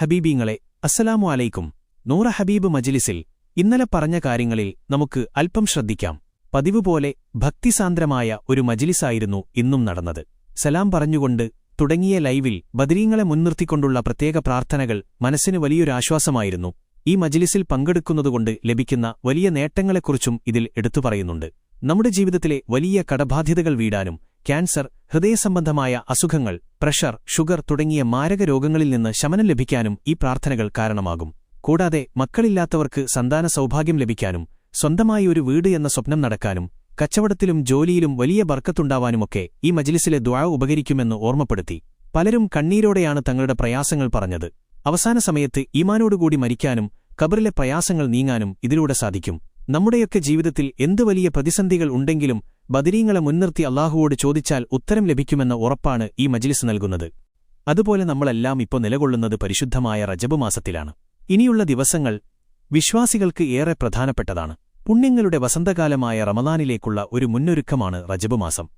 ഹബീബീങ്ങളെ അസ്സലാമു അലൈക്കും. നൂറ ഹബീബ് മജിലിസിൽ ഇന്നലെ പറഞ്ഞ കാര്യങ്ങളിൽ നമുക്ക് അല്പം ശ്രദ്ധിക്കാം. പതിവുപോലെ ഭക്തിസാന്ദ്രമായ ഒരു മജിലിസായിരുന്നു ഇന്നും നടന്നത്. സലാം പറഞ്ഞുകൊണ്ട് തുടങ്ങിയ ലൈവിൽ ബദരീങ്ങളെ മുൻനിർത്തിക്കൊണ്ടുള്ള പ്രത്യേക പ്രാർത്ഥനകൾ മനസ്സിന് വലിയൊരാശ്വാസമായിരുന്നു ഈ മജിലിസിൽ പങ്കെടുക്കുന്നതുകൊണ്ട് ലഭിക്കുന്ന വലിയ നേട്ടങ്ങളെക്കുറിച്ചും ഇതിൽ എടുത്തു പറയുന്നുണ്ട്. നമ്മുടെ ജീവിതത്തിലെ വലിയ കടബാധ്യതകൾ വീടാനും ക്യാൻസർ ഹൃദയസംബന്ധമായ അസുഖങ്ങൾ പ്രഷർ ഷുഗർ തുടങ്ങിയ മാരക രോഗങ്ങളിൽ നിന്ന് ശമനം ലഭിക്കാനും ഈ പ്രാർത്ഥനകൾ കാരണമാകും. കൂടാതെ മക്കളില്ലാത്തവർക്ക് സന്താന സൗഭാഗ്യം ലഭിക്കാനും സ്വന്തമായി ഒരു വീട് എന്ന സ്വപ്നം നടക്കാനും കച്ചവടത്തിലും ജോലിയിലും വലിയ ബർക്കത്തുണ്ടാവാനുമൊക്കെ ഈ മജിലിസിലെ ദ്വാ ഉപകരിക്കുമെന്ന് ഓർമ്മപ്പെടുത്തി. പലരും കണ്ണീരോടെയാണ് തങ്ങളുടെ പ്രയാസങ്ങൾ പറഞ്ഞത്. അവസാന സമയത്ത് ഈമാനോടുകൂടി മരിക്കാനും കബറിലെ പ്രയാസങ്ങൾ നീങ്ങാനും ഇതിലൂടെ സാധിക്കും. നമ്മുടെയൊക്കെ ജീവിതത്തിൽ എന്തു വലിയ പ്രതിസന്ധികൾ ഉണ്ടെങ്കിലും ബദരീങ്ങളെ മുൻനിർത്തി അള്ളാഹുവോട് ചോദിച്ചാൽ ഉത്തരം ലഭിക്കുമെന്ന ഉറപ്പാണ് ഈ മജ്ലിസ് നൽകുന്നത്. അതുപോലെ നമ്മളെല്ലാം ഇപ്പോൾ നിലകൊള്ളുന്നത് പരിശുദ്ധമായ റജബ് മാസത്തിലാണ്. ഇനിയുള്ള ദിവസങ്ങൾ വിശ്വാസികൾക്ക് ഏറെ പ്രധാനപ്പെട്ടതാണ്. പുണ്യങ്ങളുടെ വസന്തകാലമായ റമദാനിലേക്കുള്ള ഒരു മുന്നൊരുക്കമാണ് റജബ് മാസം.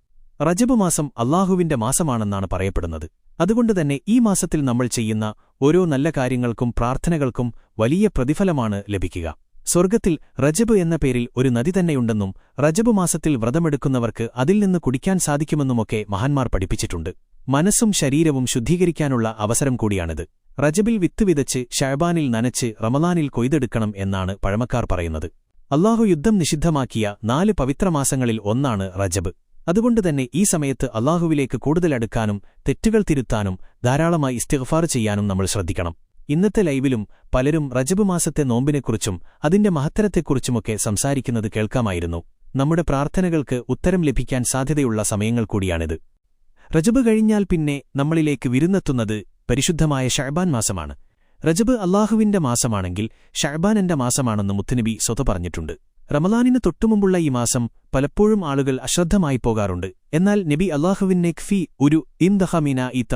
റജബ് മാസം അള്ളാഹുവിന്റെ മാസമാണെന്നാണ് പറയപ്പെടുന്നത്. അതുകൊണ്ടുതന്നെ ഈ മാസത്തിൽ നമ്മൾ ചെയ്യുന്ന ഓരോ നല്ല കാര്യങ്ങൾക്കും പ്രാർത്ഥനകൾക്കും വലിയ പ്രതിഫലമാണ് ലഭിക്കുക. സ്വർഗത്തിൽ റജബ് എന്ന പേരിൽ ഒരു നദി തന്നെയുണ്ടെന്നും റജബ് മാസത്തിൽ വ്രതമെടുക്കുന്നവർക്ക് അതിൽ നിന്ന് കുടിക്കാൻ സാധിക്കുമെന്നുമൊക്കെ മഹാന്മാർ പഠിപ്പിച്ചിട്ടുണ്ട്. മനസ്സും ശരീരവും ശുദ്ധീകരിക്കാനുള്ള അവസരം കൂടിയാണിത്. റജബിൽ വിത്ത് വിതച്ച് ഷാബാനിൽ നനച്ച് റമദാനിൽ കൊയ്തെടുക്കണം എന്നാണ് പഴമക്കാർ പറയുന്നത്. അള്ളാഹു യുദ്ധം നിഷിദ്ധമാക്കിയ നാല് പവിത്രമാസങ്ങളിൽ ഒന്നാണ് റജബ്. അതുകൊണ്ടുതന്നെ ഈ സമയത്ത് അള്ളാഹുവിലേക്ക് കൂടുതലടുക്കാനും തെറ്റുകൾ തിരുത്താനും ധാരാളമായി ഇസ്തിഗ്ഫാർ ചെയ്യാനും നമ്മൾ ശ്രദ്ധിക്കണം. ഇന്നത്തെ ലൈവിലും പലരും റജബ് മാസത്തെ നോമ്പിനെക്കുറിച്ചും അതിന്റെ മഹത്തരത്തെക്കുറിച്ചുമൊക്കെ സംസാരിക്കുന്നത് കേൾക്കാമായിരുന്നു. നമ്മുടെ പ്രാർത്ഥനകൾക്ക് ഉത്തരം ലഭിക്കാൻ സാധ്യതയുള്ള സമയങ്ങൾ കൂടിയാണിത്. റജബ് കഴിഞ്ഞാൽ പിന്നെ നമ്മളിലേക്ക് വിരുന്നെത്തുന്നത് പരിശുദ്ധമായ ഷഹബാൻ മാസമാണ്. റജബ് അള്ളാഹുവിന്റെ മാസമാണെങ്കിൽ ഷഹബാൻ എന്റെ മാസമാണെന്ന് മുത്തുനബി സ്വത പറഞ്ഞിട്ടുണ്ട്. റമലാനിന് തൊട്ടുമുമ്പുള്ള ഈ മാസം പലപ്പോഴും ആളുകൾ അശ്രദ്ധമായി പോകാറുണ്ട്. എന്നാൽ നബി അള്ളാഹുവിൻ നെഖ്ഫി ഒരു ഇംദഹമീന ഇത്ത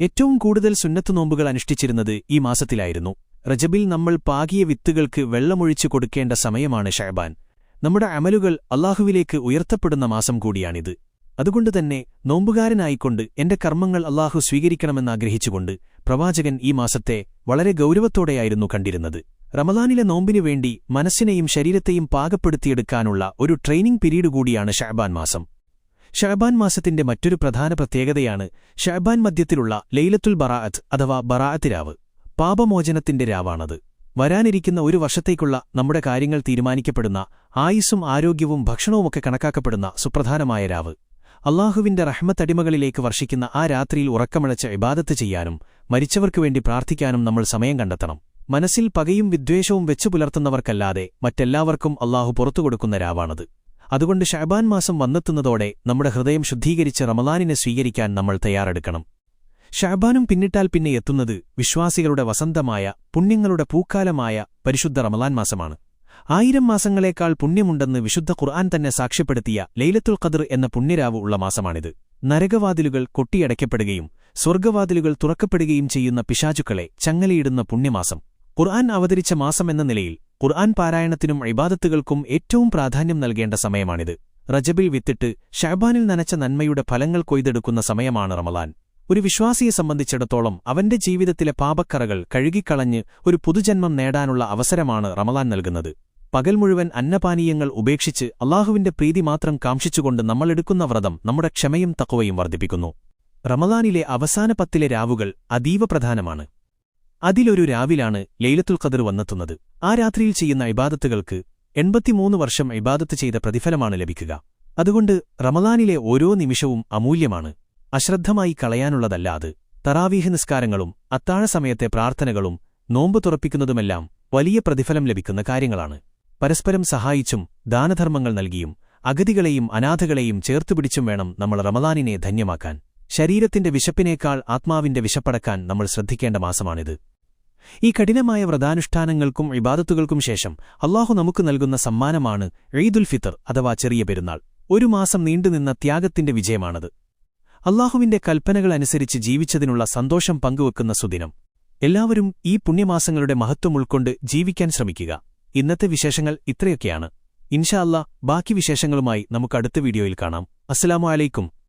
ഏറ്റവും കൂടുതൽ സുന്നത്ത് നോമ്പുകൾ അനുഷ്ഠിച്ചിരുന്നത് ഈ മാസത്തിലായിരുന്നു. റജബിൽ നമ്മൾ പാകിയ വിത്തുകൾക്ക് വെള്ളമൊഴിച്ചു കൊടുക്കേണ്ട സമയമാണ് ഷഹബാൻ നമ്മുടെ അമലുകൾ അള്ളാഹുവിലേക്ക് ഉയർത്തപ്പെടുന്ന മാസം കൂടിയാണിത്. അതുകൊണ്ടുതന്നെ നോമ്പുകാരനായിക്കൊണ്ട് എന്റെ കർമ്മങ്ങൾ അള്ളാഹു സ്വീകരിക്കണമെന്നാഗ്രഹിച്ചുകൊണ്ട് പ്രവാചകൻ ഈ മാസത്തെ വളരെ ഗൗരവത്തോടെയായിരുന്നു കണ്ടിരുന്നത്. റമദാനിലെ നോമ്പിനു വേണ്ടി മനസ്സിനെയും ശരീരത്തെയും പാകപ്പെടുത്തിയെടുക്കാനുള്ള ഒരു ട്രെയിനിംഗ് പിരീഡ് കൂടിയാണ് ഷഹബാൻ മാസം. ഷഹബാൻ മാസത്തിന്റെ മറ്റൊരു പ്രധാന പ്രത്യേകതയാണ് ഷഹബാൻ മധ്യത്തിലുള്ള ലൈലത്തുൽ ബറാഅത്ത് അഥവാ ബറാഅത്ത് രാവ്. പാപമോചനത്തിന്റെ രാവാണത്. വരാനിരിക്കുന്ന ഒരു വർഷത്തേക്കുള്ള നമ്മുടെ കാര്യങ്ങൾ തീരുമാനിക്കപ്പെടുന്ന ആയുസ്സും ആരോഗ്യവും ഭക്ഷണവുമൊക്കെ കണക്കാക്കപ്പെടുന്ന സുപ്രധാനമായ രാവ്. അള്ളാഹുവിന്റെ റഹ്മത്തടിമകളിലേക്ക് വർഷിക്കുന്ന ആ രാത്രിയിൽ ഉറക്കമിളച്ച് ഇബാദത്ത് ചെയ്യാനും മരിച്ചവർക്കുവേണ്ടി പ്രാർത്ഥിക്കാനും നമ്മൾ സമയം കണ്ടെത്തണം. മനസ്സിൽ പകയും വിദ്വേഷവും വെച്ചു പുലർത്തുന്നവർക്കല്ലാതെ മറ്റെല്ലാവർക്കും അള്ളാഹു പുറത്തുകൊടുക്കുന്ന രാവാണത്. അതുകൊണ്ട് ഷാബാൻ മാസം വന്നെത്തുന്നതോടെ നമ്മുടെ ഹൃദയം ശുദ്ധീകരിച്ച് റമലാനിനെ സ്വീകരിക്കാൻ നമ്മൾ തയ്യാറെടുക്കണം. ഷാബാനും പിന്നിട്ടാൽ പിന്നെ എത്തുന്നത് വിശ്വാസികളുടെ വസന്തമായ പുണ്യങ്ങളുടെ പൂക്കാലമായ പരിശുദ്ധ റമലാൻ മാസമാണ്. ആയിരം മാസങ്ങളേക്കാൾ പുണ്യമുണ്ടെന്ന് വിശുദ്ധ ഖുർആൻ തന്നെ സാക്ഷ്യപ്പെടുത്തിയ ലൈലത്തുൽ ഖദർ എന്ന പുണ്യരാവ് ഉള്ള മാസമാണിത്. നരകവാതിലുകൾ കൊട്ടിയടയ്ക്കപ്പെടുകയും സ്വർഗവാതിലുകൾ തുറക്കപ്പെടുകയും ചെയ്യുന്ന പിശാചുക്കളെ ചങ്ങലയിടുന്ന പുണ്യമാസം. ഖുർആൻ അവതരിച്ച മാസമെന്ന നിലയിൽ ഖുർആൻ പാരായണത്തിനും ഇബാദത്തുകൾക്കും ഏറ്റവും പ്രാധാന്യം നൽകേണ്ട സമയമാണിത്. റജബിൽ വിത്തിട്ട് ഷഹബാനിൽ നനച്ച നന്മയുടെ ഫലങ്ങൾ കൊയ്തെടുക്കുന്ന സമയമാണ് റമലാൻ ഒരു വിശ്വാസിയെ സംബന്ധിച്ചിടത്തോളം അവന്റെ ജീവിതത്തിലെ പാപക്കറകൾ കഴുകിക്കളഞ്ഞ് ഒരു പുതുജന്മം നേടാനുള്ള അവസരമാണ് റമലാൻ നൽകുന്നത്. പകൽ മുഴുവൻ അന്നപാനീയങ്ങൾ ഉപേക്ഷിച്ച് അള്ളാഹുവിന്റെ പ്രീതി മാത്രം കാംക്ഷിച്ചുകൊണ്ട് നമ്മളെടുക്കുന്ന വ്രതം നമ്മുടെ ക്ഷമയും തക്കവയും വർദ്ധിപ്പിക്കുന്നു. റമദാനിലെ അവസാന പത്തിലെ രാവുകൾ അതീവ പ്രധാനമാണ്. അതിലൊരു രാവിലാണ് ലൈലത്തുൽ ഖദർ വന്നെത്തുന്നത്. ആ രാത്രിയിൽ ചെയ്യുന്ന ഇബാദത്തുകൾക്ക് എൺപത്തിമൂന്ന് വർഷം ഇബാദത്ത് ചെയ്ത പ്രതിഫലമാണ് ലഭിക്കുക. അതുകൊണ്ട് റമദാനിലെ ഓരോ നിമിഷവും അമൂല്യമാണ്. അശ്രദ്ധമായി കളയാനുള്ളതല്ല അത്. തറാവീഹ് നിസ്കാരങ്ങളും അത്താഴ സമയത്തെ പ്രാർത്ഥനകളും നോമ്പ് തുറപ്പിക്കുന്നതുമെല്ലാം വലിയ പ്രതിഫലം ലഭിക്കുന്ന കാര്യങ്ങളാണ്. പരസ്പരം സഹായിച്ചും ദാനധർമ്മങ്ങൾ നൽകിയും അഗതികളെയും അനാഥകളെയും ചേർത്തുപിടിച്ചും വേണം നമ്മൾ റമദാനിനെ ധന്യമാക്കാൻ. ശരീരത്തിന്റെ വിശപ്പിനേക്കാൾ ആത്മാവിന്റെ വിശപ്പടക്കാൻ നമ്മൾ ശ്രദ്ധിക്കേണ്ട മാസമാണിത്. ഈ കഠിനമായ വ്രതാനുഷ്ഠാനങ്ങൾക്കും ഇബാദത്തുകൾക്കും ശേഷം അള്ളാഹു നമുക്ക് നൽകുന്ന സമ്മാനമാണ് ഈദുൽ ഫിത്തർ അഥവാ ചെറിയ പെരുന്നാൾ. ഒരു മാസം നീണ്ടുനിന്ന ത്യാഗത്തിന്റെ വിജയമാണത്. അള്ളാഹുവിന്റെ കൽപ്പനകൾ അനുസരിച്ച് ജീവിച്ചതിനുള്ള സന്തോഷം പങ്കുവെക്കുന്ന സുദിനം. എല്ലാവരും ഈ പുണ്യമാസങ്ങളുടെ മഹത്വം ഉൾക്കൊണ്ട് ജീവിക്കാൻ ശ്രമിക്കുക. ഇന്നത്തെ വിശേഷങ്ങൾ ഇത്രയൊക്കെയാണ്. ഇൻഷാ അല്ലാ ബാക്കി വിശേഷങ്ങളുമായി നമുക്ക് അടുത്ത വീഡിയോയിൽ കാണാം. അസ്സലാമു അലൈക്കും.